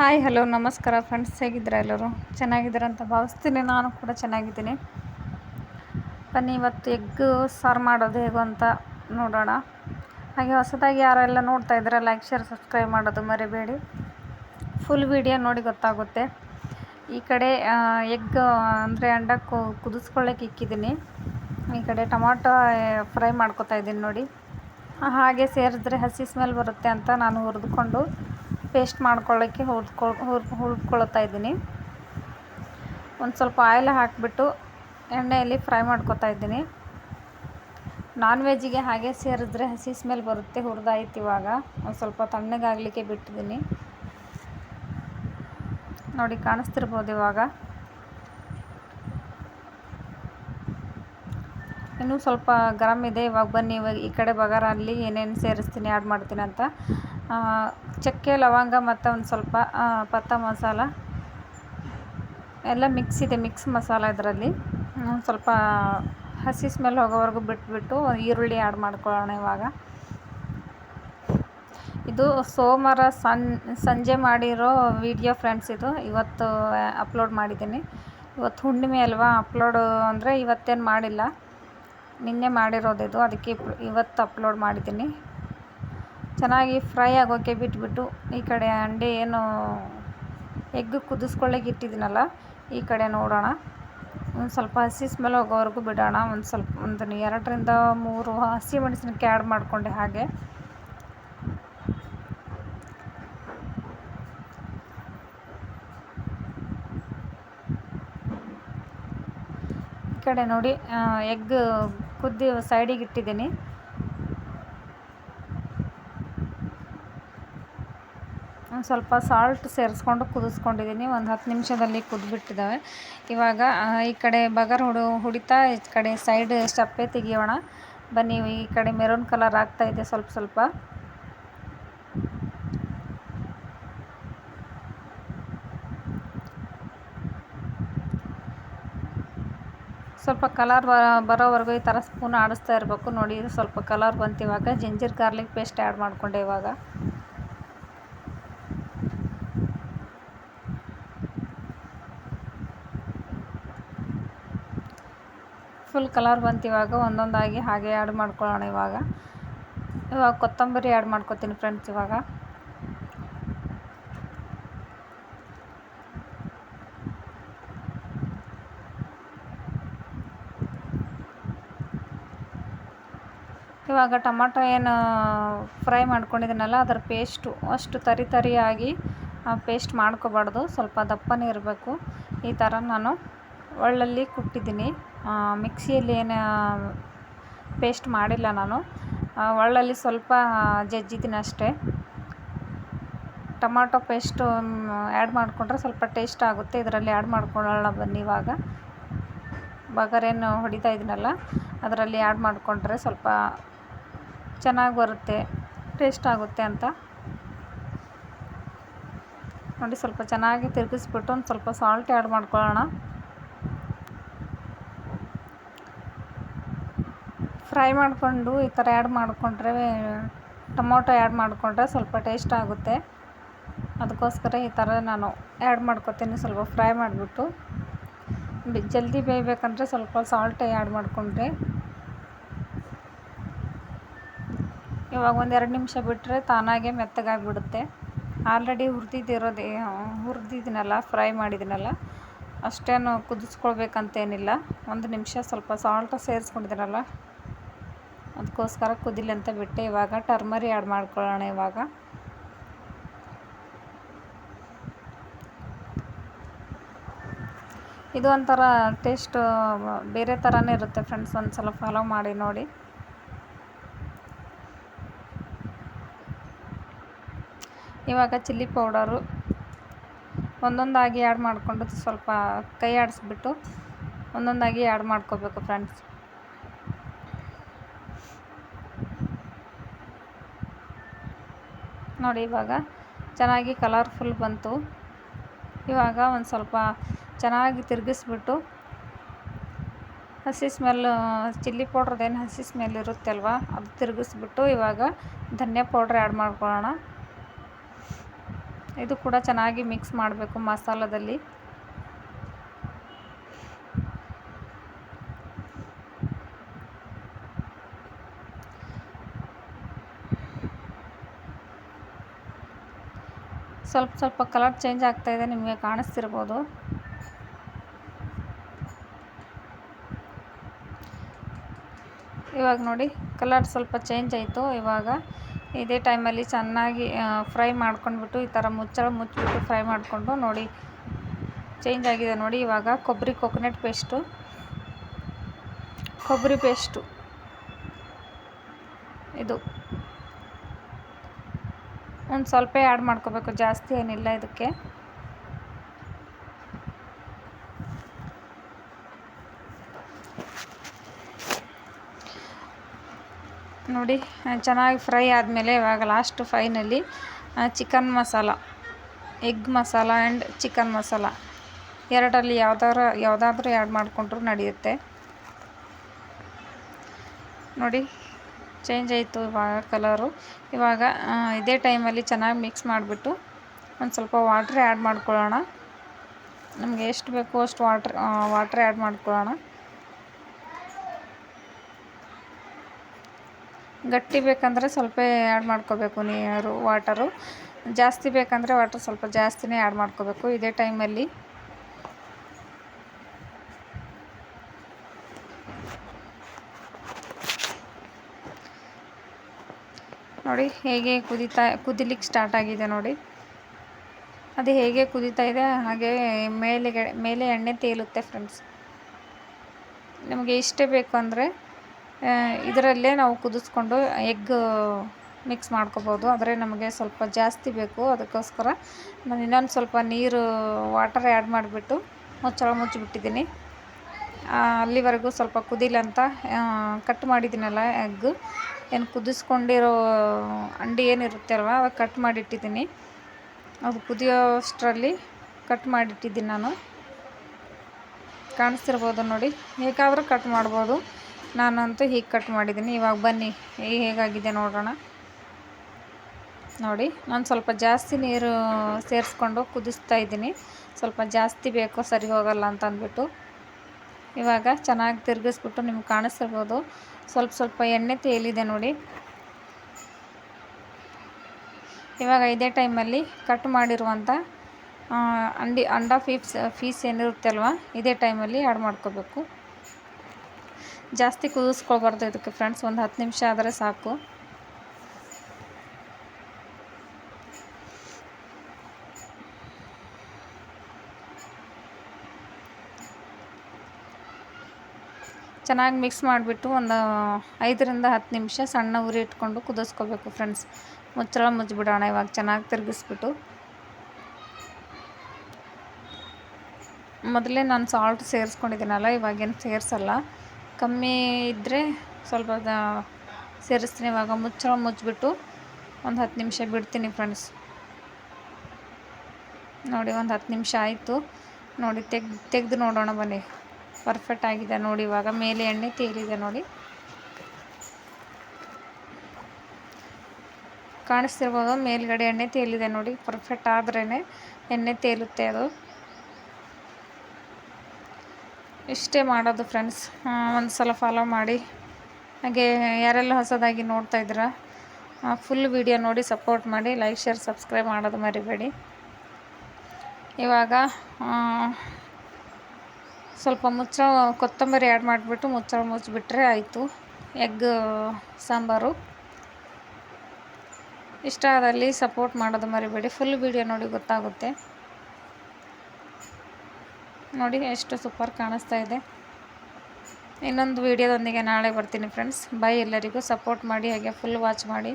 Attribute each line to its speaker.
Speaker 1: Hi, hello, ನಮಸ್ಕಾರ friends ಹೇಗಿದ್ದೀರಾ ಎಲ್ಲರೂ? ಚೆನ್ನಾಗಿದ್ದೀರಾ ಅಂತ ಭಾವಿಸ್ತೀನಿ. ನಾನು ಕೂಡ ಚೆನ್ನಾಗಿದ್ದೀನಿ. ಬನ್ನಿ, ಇವತ್ತು ಎಗ್ ಸಾರು ಮಾಡೋದು ಹೇಗೋ ಅಂತ ನೋಡೋಣ. ಹಾಗೆ ಹೊಸದಾಗಿ ಯಾರೆಲ್ಲ ನೋಡ್ತಾ ಇದ್ದೀರಾ ಲೈಕ್ ಶೇರ್ ಸಬ್ಸ್ಕ್ರೈಬ್ ಮಾಡೋದು ಮರಿಬೇಡಿ. ಫುಲ್ ವಿಡಿಯೋ ನೋಡಿ ಗೊತ್ತಾಗುತ್ತೆ. ಈ ಕಡೆ ಎಗ್ ಅಂದರೆ ಅಂಡ ಕುದಿಸ್ಕೊಳ್ಳೋಕೆ ಇಕ್ಕಿದ್ದೀನಿ. ಈ ಕಡೆ ಟೊಮಾಟೊ ಫ್ರೈ ಮಾಡ್ಕೊತಾ ಇದ್ದೀನಿ ನೋಡಿ. ಹಾಗೆ ಸೇರಿದ್ರೆ ಹಸಿ ಸ್ಮೆಲ್ ಬರುತ್ತೆ ಅಂತ ನಾನು ಹುರಿದುಕೊಂಡು ಪೇಸ್ಟ್ ಮಾಡ್ಕೊಳ್ಳೋಕ್ಕೆ ಹುರ್ಕೊಳ್, ಹುರ್, ಹುರ್ಕೊಳ್ತಾ ಇದ್ದೀನಿ. ಒಂದು ಸ್ವಲ್ಪ ಆಯಿಲ್ ಹಾಕಿಬಿಟ್ಟು ಎಣ್ಣೆಯಲ್ಲಿ ಫ್ರೈ ಮಾಡ್ಕೊತಾ ಇದ್ದೀನಿ. ನಾನ್ ವೆಜ್ಜಿಗೆ ಹಾಗೆ ಸೇರಿದ್ರೆ ಹಸಿ ಸ್ಮೆಲ್ ಬರುತ್ತೆ, ಹುರಿದಾಯ್ತು ಇವಾಗ. ಒಂದು ಸ್ವಲ್ಪ ತಣ್ಣಗಾಗಲಿಕ್ಕೆ ಬಿಟ್ಟಿದ್ದೀನಿ. ನೋಡಿ, ಕಾಣಿಸ್ತಿರ್ಬೋದು ಇವಾಗ. ಇನ್ನೂ ಸ್ವಲ್ಪ ಗರಮ್ ಇದೆ. ಇವಾಗ ಬನ್ನಿ, ಇವಾಗ ಈ ಕಡೆ ಬಗಾರಲ್ಲಿ ಏನೇನು ಸೇರಿಸ್ತೀನಿ ಆ್ಯಡ್ ಮಾಡ್ತೀನಿ ಅಂತ. ಚಕ್ಕೆ, ಲವಂಗ ಮತ್ತು ಒಂದು ಸ್ವಲ್ಪ ಪತ್ತ ಮಸಾಲ. ಎಲ್ಲ ಮಿಕ್ಸ್ ಇದೆ ಮಿಕ್ಸ್ ಮಸಾಲ ಇದರಲ್ಲಿ. ಸ್ವಲ್ಪ ಹಸಿ ಸ್ಮೆಲ್ ಹೋಗೋವರೆಗೂ ಬಿಟ್ಬಿಟ್ಟು ಈರುಳ್ಳಿ ಆ್ಯಡ್ ಮಾಡ್ಕೊಳ್ಳೋಣ ಇವಾಗ. ಇದು ಸೋಮವಾರ ಸನ್, ಸಂಜೆ ಮಾಡಿರೋ ವಿಡಿಯೋ ಫ್ರೆಂಡ್ಸ್ ಇದು. ಇವತ್ತು ಅಪ್ಲೋಡ್ ಮಾಡಿದ್ದೀನಿ. ಇವತ್ತು ಹುಣ್ಣಿಮೆ ಅಲ್ವಾ? ಅಪ್ಲೋಡು ಅಂದರೆ ಇವತ್ತೇನು ಮಾಡಿಲ್ಲ. ನಿನ್ನೆ ಮಾಡಿರೋದು ಇದು. ಅದಕ್ಕೆ ಇವತ್ತು ಅಪ್ಲೋಡ್ ಮಾಡಿದ್ದೀನಿ. ಚೆನ್ನಾಗಿ ಫ್ರೈ ಆಗೋಕ್ಕೆ ಬಿಟ್ಬಿಟ್ಟು ಈ ಕಡೆ ಅಂಡೆ ಏನು ಎಗ್ ಕುದಿಸ್ಕೊಳ್ಳೋಕೆ ಇಟ್ಟಿದ್ದೀನಲ್ಲ, ಈ ಕಡೆ ನೋಡೋಣ. ಒಂದು ಸ್ವಲ್ಪ ಹಸಿ ಸ್ಮೆಲ್ ಹೋಗೋವರೆಗೂ ಬಿಡೋಣ. ಒಂದು ಸ್ವಲ್ಪ, ಒಂದು ಎರಡರಿಂದ ಮೂರು ಹಸಿ ಮೆಣಸಿನಕಾಯಿ ಆ್ಯಡ್ ಮಾಡಿಕೊಂಡೆ ಹಾಗೆ. ಈ ಕಡೆ ನೋಡಿ ಎಗ್ ಕುದ್ದಿ ಸೈಡಿಗೆ ಇಟ್ಟಿದ್ದೀನಿ. ಸ್ವಲ್ಪ ಸಾಲ್ಟ್ ಸೇರಿಸ್ಕೊಂಡು ಕುದಿಸ್ಕೊಂಡಿದ್ದೀನಿ. ಒಂದು ಹತ್ತು ನಿಮಿಷದಲ್ಲಿ ಕುದ್ಬಿಟ್ಟಿದ್ದಾವೆ ಇವಾಗ ಈ ಕಡೆ ಬಗರ್ ಹುಡು, ಹುಡಿತಾ ಈ ಕಡೆ ಸೈಡ್ ಚಪ್ಪೆ ತೆಗಿಯೋಣ. ಬನ್ನಿ, ಈ ಕಡೆ ಮೆರೂನ್ ಕಲರ್ ಆಗ್ತಾ ಇದೆ ಸ್ವಲ್ಪ ಸ್ವಲ್ಪ. ಸ್ವಲ್ಪ ಕಲರ್ ಬರೋವರೆಗೂ ಈ ಥರ ಸ್ಪೂನ್ ಆಡಿಸ್ತಾ ಇರಬೇಕು. ನೋಡಿ, ಸ್ವಲ್ಪ ಕಲರ್ ಬಂತು ಇವಾಗ. ಜಿಂಜರ್ ಗಾರ್ಲಿಕ್ ಪೇಸ್ಟ್ ಆ್ಯಡ್ ಮಾಡಿಕೊಂಡೆ ಇವಾಗ. ಫುಲ್ ಕಲರ್ ಬಂತು ಇವಾಗ. ಒಂದೊಂದಾಗಿ ಹಾಗೆ ಆ್ಯಡ್ ಮಾಡ್ಕೊಳ್ಳೋಣ ಇವಾಗ. ಇವಾಗ ಕೊತ್ತಂಬರಿ ಆ್ಯಡ್ ಮಾಡ್ಕೊತೀನಿ ಫ್ರೆಂಡ್ಸ್ ಇವಾಗ. ಇವಾಗ ಟೊಮಾಟೊ ಏನು ಫ್ರೈ ಮಾಡ್ಕೊಂಡಿದ್ದೀನಲ್ಲ, ಅದರ ಪೇಸ್ಟು ಅಷ್ಟು ತರಿ ತರಿಯಾಗಿ ಪೇಸ್ಟ್ ಮಾಡ್ಕೋಬಾರ್ದು. ಸ್ವಲ್ಪ ದಪ್ಪನೇ ಇರಬೇಕು. ಈ ಥರ ನಾನು ಒಳ್ಳಲ್ಲಿ ಕುಟ್ಟಿದ್ದೀನಿ. ಮಿಕ್ಸಿಯಲ್ಲಿ ಏನು ಪೇಸ್ಟ್ ಮಾಡಿಲ್ಲ ನಾನು. ಒಳ್ಳಲ್ಲಿ ಸ್ವಲ್ಪ ಜಜ್ಜಿದ್ದೀನಿ ಅಷ್ಟೇ. ಟೊಮಾಟೊ ಪೇಸ್ಟು ಆ್ಯಡ್ ಮಾಡಿಕೊಂಡ್ರೆ ಸ್ವಲ್ಪ ಟೇಸ್ಟ್ ಆಗುತ್ತೆ. ಇದರಲ್ಲಿ ಆ್ಯಡ್ ಮಾಡ್ಕೊಳ್ಳೋಣ ಬನ್ನಿ ಇವಾಗ. ಬಗರೇನು ಹೊಡಿತಾ ಇದ್ದೀನಲ್ಲ, ಅದರಲ್ಲಿ ಆ್ಯಡ್ ಮಾಡಿಕೊಂಡ್ರೆ ಸ್ವಲ್ಪ ಚೆನ್ನಾಗಿ ಬರುತ್ತೆ, ಟೇಸ್ಟ್ ಆಗುತ್ತೆ ಅಂತ. ನೋಡಿ, ಸ್ವಲ್ಪ ಚೆನ್ನಾಗಿ ತಿರುಗಿಸ್ಬಿಟ್ಟು ಒಂದು ಸ್ವಲ್ಪ ಸಾಲ್ಟ್ ಆ್ಯಡ್ ಮಾಡ್ಕೊಳ್ಳೋಣ. ಫ್ರೈ ಮಾಡಿಕೊಂಡು ಈ ಥರ ಆ್ಯಡ್ ಮಾಡಿಕೊಂಡ್ರೆ, ಟೊಮೊಟೊ ಆ್ಯಡ್ ಮಾಡಿಕೊಂಡ್ರೆ ಸ್ವಲ್ಪ ಟೇಸ್ಟ್ ಆಗುತ್ತೆ. ಅದಕ್ಕೋಸ್ಕರ ಈ ಥರ ನಾನು ಆ್ಯಡ್ ಮಾಡ್ಕೊತೀನಿ, ಸ್ವಲ್ಪ ಫ್ರೈ ಮಾಡಿಬಿಟ್ಟು. ಜಲ್ದಿ ಬೇಯಬೇಕಂದ್ರೆ ಸ್ವಲ್ಪ ಸಾಲ್ಟ್ ಆ್ಯಡ್ ಮಾಡಿಕೊಂಡ್ರೆ. ಇವಾಗ ಒಂದು ಎರಡು ನಿಮಿಷ ಬಿಟ್ಟರೆ ತಾನಾಗೆ ಮೆತ್ತಗಾಗಿಬಿಡುತ್ತೆ. ಆಲ್ರೆಡಿ ಹುರ್ದಿದ್ದಿರೋದು, ಹುರಿದಿದ್ದೀನಲ್ಲ, ಫ್ರೈ ಮಾಡಿದ್ದೀನಲ್ಲ, ಅಷ್ಟೇನು ಕುದಿಸ್ಕೊಳ್ಬೇಕಂತೇನಿಲ್ಲ. ಒಂದು ನಿಮಿಷ ಸ್ವಲ್ಪ ಸಾಲ್ಟ್ ಸೇರಿಸ್ಕೊಂಡಿದ್ದೀನಲ್ಲ. ಅದಕ್ಕೋಸ್ಕರ ಕುದಿಲಿ ಅಂತ ಬಿಟ್ಟೆ. ಇವಾಗ ಟರ್ಮರಿ ಆ್ಯಡ್ ಮಾಡ್ಕೊಳ್ಳೋಣ ಇವಾಗ. ಇದು ಒಂಥರ ಟೇಸ್ಟ್ ಬೇರೆ ಥರನೇ ಇರುತ್ತೆ ಫ್ರೆಂಡ್ಸ್ ಒಂದು ಸಲ ಫಾಲೋ ಮಾಡಿ, ನೋಡಿ. ಇವಾಗ ಚಿಲ್ಲಿ ಪೌಡರು ಒಂದೊಂದಾಗಿ ಆ್ಯಡ್ ಮಾಡಿಕೊಂಡು ಸ್ವಲ್ಪ ಕೈ ಆಡಿಸ್ಬಿಟ್ಟು ಒಂದೊಂದಾಗಿ ಆ್ಯಡ್ ಮಾಡ್ಕೋಬೇಕು ಫ್ರೆಂಡ್ಸ್ ನೋಡಿ ಇವಾಗ ಚೆನ್ನಾಗಿ ಕಲರ್ಫುಲ್ ಬಂತು. ಇವಾಗ ಒಂದು ಸ್ವಲ್ಪ ಚೆನ್ನಾಗಿ ತಿರುಗಿಸ್ಬಿಟ್ಟು ಹಸಿ ಸ್ಮೆಲ್ ಚಿಲ್ಲಿ ಪೌಡ್ರದ್ದೇನು ಹಸಿ ಸ್ಮೆಲ್ ಇರುತ್ತೆ ಅಲ್ವಾ? ಅದು ತಿರುಗಿಸ್ಬಿಟ್ಟು ಇವಾಗ ಧನಿಯಾ ಪೌಡ್ರ್ ಆ್ಯಡ್ ಮಾಡ್ಕೊಳ್ಳೋಣ. ಇದು ಕೂಡ ಚೆನ್ನಾಗಿ ಮಿಕ್ಸ್ ಮಾಡಬೇಕು ಮಸಾಲದಲ್ಲಿ. ಸ್ವಲ್ಪ ಸ್ವಲ್ಪ ಕಲರ್ ಚೇಂಜ್ ಆಗ್ತಾ ಇದೆ, ನಿಮಗೆ ಕಾಣಿಸ್ತಿರ್ಬೋದು. ಇವಾಗ ನೋಡಿ, ಕಲರ್ ಸ್ವಲ್ಪ ಚೇಂಜ್ ಆಯಿತು. ಇವಾಗ ಇದೇ ಟೈಮಲ್ಲಿ ಚೆನ್ನಾಗಿ ಫ್ರೈ ಮಾಡ್ಕೊಂಡ್ಬಿಟ್ಟು ಈ ಥರ ಮುಚ್ಚಳ ಮುಚ್ಚಿಬಿಟ್ಟು ಫ್ರೈ ಮಾಡಿಕೊಂಡು ನೋಡಿ, ಚೇಂಜ್ ಆಗಿದೆ ನೋಡಿ. ಇವಾಗ ಕೊಬ್ಬರಿ ಕೊಕೊನೆಟ್ ಪೇಸ್ಟು. ಕೊಬ್ಬರಿ ಪೇಸ್ಟು ಇದು ಒಂದು ಸ್ವಲ್ಪ ಆ್ಯಡ್ ಮಾಡ್ಕೋಬೇಕು, ಜಾಸ್ತಿ ಏನಿಲ್ಲ ಇದಕ್ಕೆ. ನೋಡಿ, ಚೆನ್ನಾಗಿ ಫ್ರೈ ಆದಮೇಲೆ ಇವಾಗ last finally chicken masala egg masala and chicken masala ಎರಡರಲ್ಲಿ ಯಾವ್ದಾದ್ರು ಯಾವುದಾದ್ರೂ ಆ್ಯಡ್ ಮಾಡಿಕೊಂಡ್ರೂ ನಡೆಯುತ್ತೆ. ನೋಡಿ ಚೇಂಜ್ ಆಯಿತು ಇವಾಗ ಕಲರು ಇವಾಗ ಇದೇ ಟೈಮಲ್ಲಿ ಚೆನ್ನಾಗಿ ಮಿಕ್ಸ್ ಮಾಡಿಬಿಟ್ಟು ಒಂದು ಸ್ವಲ್ಪ ವಾಟ್ರ್ ಆ್ಯಡ್ ಮಾಡ್ಕೊಳ್ಳೋಣ. ನಮಗೆ ಎಷ್ಟು ಬೇಕೋ ಅಷ್ಟು ವಾಟ್ರ್ ವಾಟ್ರ್ ಆ್ಯಡ್ ಮಾಡ್ಕೊಳ್ಳೋಣ. ಗಟ್ಟಿ ಬೇಕಂದರೆ ಸ್ವಲ್ಪ ಆ್ಯಡ್ ಮಾಡ್ಕೋಬೇಕು ನೀರು ವಾಟರು ಜಾಸ್ತಿ ಬೇಕಂದರೆ ವಾಟರ್ ಸ್ವಲ್ಪ ಜಾಸ್ತಿನೇ ಆ್ಯಡ್ ಮಾಡ್ಕೋಬೇಕು. ಇದೇ ಟೈಮಲ್ಲಿ ನೋಡಿ ಹೇಗೆ ಕುದಿತಾ, ಕುದಿಲಿಕ್ಕೆ ಸ್ಟಾರ್ಟ್ ಆಗಿದೆ ನೋಡಿ. ಅದು ಹೇಗೆ ಕುದಿತಾ ಇದೆ, ಹಾಗೆ ಮೇಲೆ ಮೇಲೆ ಎಣ್ಣೆ ತೇಲುತ್ತೆ ಫ್ರೆಂಡ್ಸ್ ನಮಗೆ ಇಷ್ಟೇ ಬೇಕು ಅಂದರೆ ಇದರಲ್ಲೇ ನಾವು ಕುದಿಸ್ಕೊಂಡು ಎಗ್ ಮಿಕ್ಸ್ ಮಾಡ್ಕೋಬೋದು. ಆದರೆ ನಮಗೆ ಸ್ವಲ್ಪ ಜಾಸ್ತಿ ಬೇಕು, ಅದಕ್ಕೋಸ್ಕರ ನಾನು ಇನ್ನೊಂದು ಸ್ವಲ್ಪ ನೀರು ವಾಟರ್ ಆ್ಯಡ್ ಮಾಡಿಬಿಟ್ಟು ಮುಚ್ಚಳ ಮುಚ್ಚಿಬಿಟ್ಟಿದ್ದೀನಿ. ಅಲ್ಲಿವರೆಗೂ ಸ್ವಲ್ಪ ಕುದಿಲಂತ ಕಟ್ ಮಾಡಿದ್ದೀನಲ್ಲ ಎಗ್ ಏನು ಕುದಿಸ್ಕೊಂಡಿರೋ ಅಂಡಿ ಏನಿರುತ್ತೆ ಅಲ್ವ ಅದು ಕಟ್ ಮಾಡಿಟ್ಟಿದ್ದೀನಿ. ಅದು ಕುದಿಯೋಷ್ಟರಲ್ಲಿ ಕಟ್ ಮಾಡಿಟ್ಟಿದ್ದೀನಿ ನಾನು. ಕಾಣಿಸ್ತಿರ್ಬೋದು ನೋಡಿ. ಹೇಗಾದರೂ ಕಟ್ ಮಾಡ್ಬೋದು. ನಾನಂತೂ ಹೀಗೆ ಕಟ್ ಮಾಡಿದ್ದೀನಿ. ಇವಾಗ ಬನ್ನಿ ಹೇಗಾಗಿದೆ ನೋಡೋಣ. ನೋಡಿ, ನಾನು ಸ್ವಲ್ಪ ಜಾಸ್ತಿ ನೀರು ಸೇರಿಸ್ಕೊಂಡು ಕುದಿಸ್ತಾ ಇದ್ದೀನಿ. ಸ್ವಲ್ಪ ಜಾಸ್ತಿ ಬೇಕು ಸರಿ ಹೋಗಲ್ಲ ಅಂತ ಅಂದ್ಬಿಟ್ಟು. ಇವಾಗ ಚೆನ್ನಾಗಿ ತಿರುಗಿಸ್ಬಿಟ್ಟು ನಿಮ್ಗೆ ಕಾಣಿಸ್ತಿರ್ಬೋದು. ಸ್ವಲ್ಪ ಸ್ವಲ್ಪ ಎಣ್ಣೆ ತೇಲಿದೆ ನೋಡಿ. ಇವಾಗ ಇದೇ ಟೈಮಲ್ಲಿ ಕಟ್ ಮಾಡಿರುವಂಥ ಅಂಡಿ, ಅಂಡ ಫೀಸ್ ಫೀಸ್ ಏನಿರುತ್ತೆ ಅಲ್ವಾ? ಇದೇ ಟೈಮಲ್ಲಿ ಆ್ಯಡ್ ಮಾಡ್ಕೋಬೇಕು. ಜಾಸ್ತಿ ಕುದಿಸ್ಕೊಳ್ಬಾರ್ದು ಇದಕ್ಕೆ ಫ್ರೆಂಡ್ಸ್ ಒಂದು ಹತ್ತು ನಿಮಿಷ ಆದರೆ ಸಾಕು. ಚೆನ್ನಾಗಿ ಮಿಕ್ಸ್ ಮಾಡಿಬಿಟ್ಟು ಒಂದು ಐದರಿಂದ ಹತ್ತು ನಿಮಿಷ ಸಣ್ಣ ಉರಿ ಇಟ್ಕೊಂಡು ಕುದಿಸ್ಕೋಬೇಕು ಫ್ರೆಂಡ್ಸ್ ಮುಚ್ಚಳ ಮುಚ್ಚಿಬಿಡೋಣ ಇವಾಗ, ಚೆನ್ನಾಗಿ ತಿರುಗಿಸ್ಬಿಟ್ಟು. ಮೊದಲೇ ನಾನು ಸಾಲ್ಟ್ ಸೇರಿಸ್ಕೊಂಡಿದ್ದೀನಲ್ಲ ಇವಾಗೇನು ಸೇರಿಸಲ್ಲ. ಕಮ್ಮಿ ಇದ್ದರೆ ಸ್ವಲ್ಪ ಸೇರಿಸ್ತೀನಿ. ಇವಾಗ ಮುಚ್ಚಳ ಮುಚ್ಚಿಬಿಟ್ಟು ಒಂದು ಹತ್ತು ನಿಮಿಷ ಬಿಡ್ತೀನಿ ಫ್ರೆಂಡ್ಸ್ ನೋಡಿ, ಒಂದು ಹತ್ತು ನಿಮಿಷ ಆಯಿತು. ನೋಡಿ ತೆಗ್ದು ತೆಗೆದು ನೋಡೋಣ ಬನ್ನಿ. ಪರ್ಫೆಕ್ಟ್ ಆಗಿದೆ ನೋಡಿ ಇವಾಗ. ಮೇಲೆ ಎಣ್ಣೆ ತೇಲಿದೆ ನೋಡಿ. ಕಾಣಿಸ್ತಿರ್ಬೋದು, ಮೇಲ್ಗಡೆ ಎಣ್ಣೆ ತೇಲಿದೆ ನೋಡಿ. ಪರ್ಫೆಕ್ಟ್ ಆದ್ರೇ ಎಣ್ಣೆ ತೇಲುತ್ತೆ ಅದು. ಇಷ್ಟೇ ಮಾಡೋದು ಫ್ರೆಂಡ್ಸ್. ಒಂದು ಸಲ ಫಾಲೋ ಮಾಡಿ. ಹಾಗೆ ಯಾರೆಲ್ಲ ಹೊಸದಾಗಿ ನೋಡ್ತಾ ಇದ್ದೀರಾ ಫುಲ್ ವಿಡಿಯೋ ನೋಡಿ ಸಪೋರ್ಟ್ ಮಾಡಿ. ಲೈಕ್ ಶೇರ್ ಸಬ್ಸ್ಕ್ರೈಬ್ ಮಾಡೋದು ಮರಿಬೇಡಿ. ಇವಾಗ ಸ್ವಲ್ಪ ಮುಚ್ಚಳ ಕೊತ್ತಂಬರಿ ಆ್ಯಡ್ ಮಾಡಿಬಿಟ್ಟು ಮುಚ್ಚಳ ಮುಚ್ಚಿಬಿಟ್ರೆ ಆಯಿತು. ಎಗ್, ಸಾಂಬಾರು. ಇಷ್ಟ ಆದಲ್ಲಿ ಸಪೋರ್ಟ್ ಮಾಡೋದು ಮರಿಬೇಡಿ. ಫುಲ್ ವಿಡಿಯೋ ನೋಡಿ ಗೊತ್ತಾಗುತ್ತೆ. ನೋಡಿ ಎಷ್ಟು ಸೂಪರ್ ಕಾಣಿಸ್ತಾ ಇದೆ. ಇನ್ನೊಂದು ವಿಡಿಯೋದೊಂದಿಗೆ ನಾಳೆ ಬರ್ತೀನಿ ಫ್ರೆಂಡ್ಸ್. ಬಾಯ್ ಎಲ್ಲರಿಗೂ. ಸಪೋರ್ಟ್ ಮಾಡಿ, ಹಾಗೆ ಫುಲ್ ವಾಚ್ ಮಾಡಿ.